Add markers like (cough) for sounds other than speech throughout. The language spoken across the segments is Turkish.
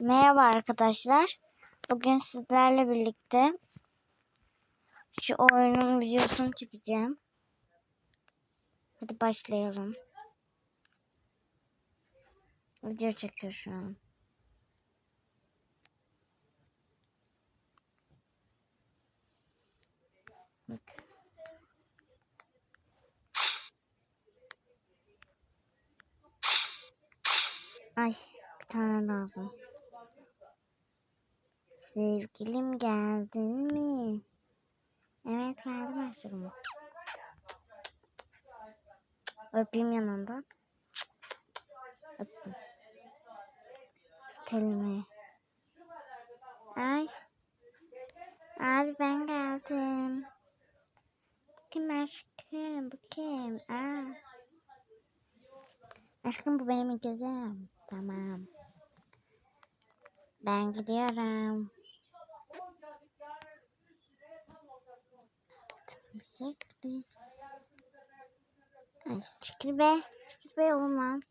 Merhaba arkadaşlar. Bugün sizlerle birlikte şu oyunun videosunu çekeceğim. Hadi başlayalım. Video çekiyor şu an. Bak. Ay bir tane lazım. Sevgilim geldin mi? Evet geldim aşkım. Öpeyim yanından. Öptüm. Tut elimi. Ay. Abi ben geldim. Kim aşkım? Bu kim? Aa. Aşkım bu benim ikizim. Tamam. Ben gidiyorum. Ay çekil be. Çekil be oğlum lan.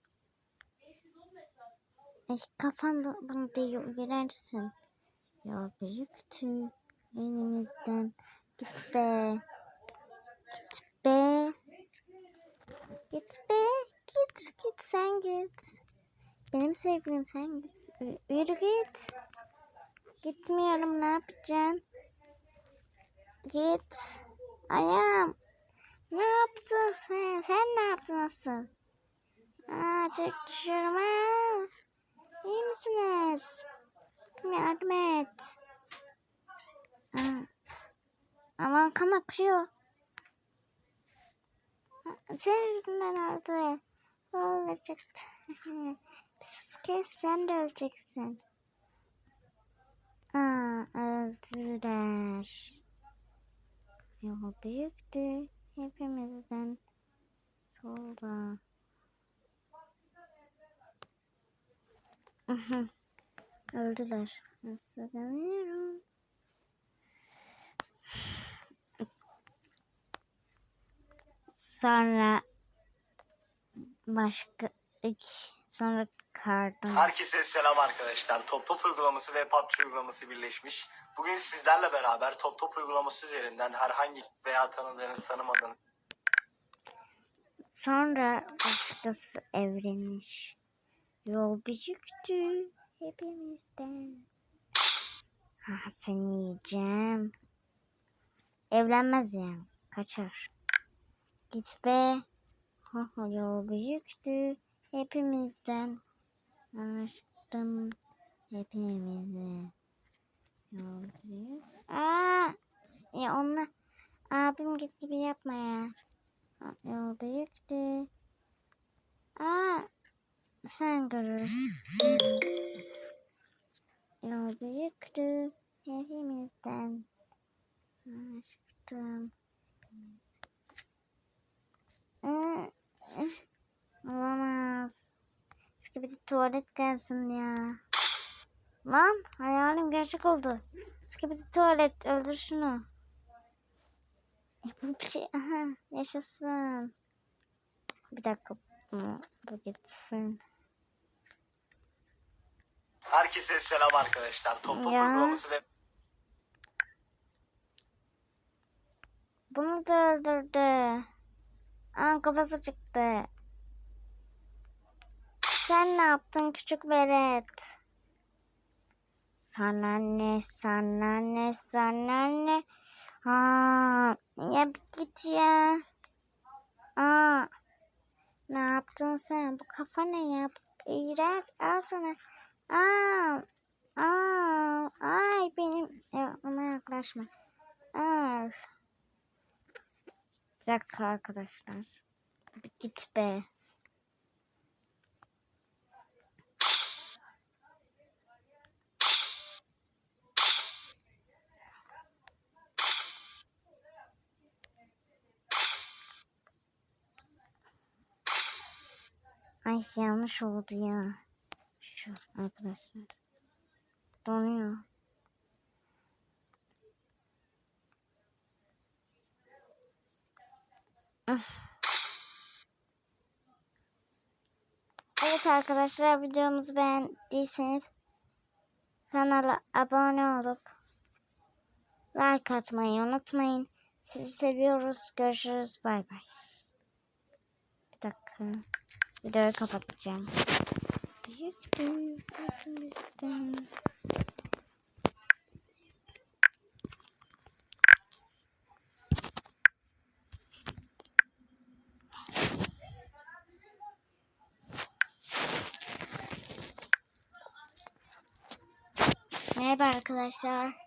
Ay kafan da bana değiyor. Girersin. Ya büyüktü. Elimizden. Git be. Git be. Git be. Git. Git sen git. Benim sevgilim sen git. Y- Yürü git. Gitmiyorum ne yapacaksın? Git. Ayağım. Ne yaptın sen? Sen ne yaptın asıl? Aa çok düşüyorum ha. İyi misiniz? Yardım et. Aa. Aman kan akıyor. Senin yüzünden öldü. Olacaktı. (laughs) Pis kes sen de öleceksin. Aa, öldüler. Yol büyüktü. Hepimizden solda. (laughs) Öldüler. Nasıl demiyorum. Sonra başka iki sonra kardım. Herkese selam arkadaşlar. Top Top uygulaması ve PUBG uygulaması birleşmiş. Bugün sizlerle beraber Top Top uygulaması üzerinden herhangi veya tanıdığınız tanımadığınız Sonra başkası evlenmiş. Yol büyüktü hepimizden. Ha seni yiyeceğim. Evlenmez yani. Kaçar. Git be. Ha, yol büyüktü hepimizden. Aşktım hepimizi. Yol büyük. Aa! Ya onunla abim git gibi yapma ya. Yol büyüktü. Aa, sen görürsün. Yol büyüktü. Hepimizden. Aşktım. Tuvalet gelsin ya. Lan hayalim gerçek oldu. De tuvalet öldür şunu. Bu bir şey. Aha, yaşasın. Bir dakika. Bu, bu gitsin. Herkese selam arkadaşlar. Top Top uygulaması ve Bunu da öldürdü. Aa kafası çıktı. Sen ne yaptın küçük velet? Sana ne, sana ne, sana ne? Aa, ya bir git ya. Aa, ne yaptın sen? Bu kafa ne ya? İğrenç. Al sana. Aa, aa, ay benim. Ya, ona yaklaşma. Al. Bir dakika arkadaşlar. Git be. Ay yanlış oldu ya. Şu arkadaşlar. Donuyor. Evet arkadaşlar videomuzu beğendiyseniz kanala abone olup like atmayı unutmayın. Sizi seviyoruz. Görüşürüz. Bay bay. Bir dakika. Videoyu kapatacağım. Büyük büyük hepimizden. Merhaba arkadaşlar.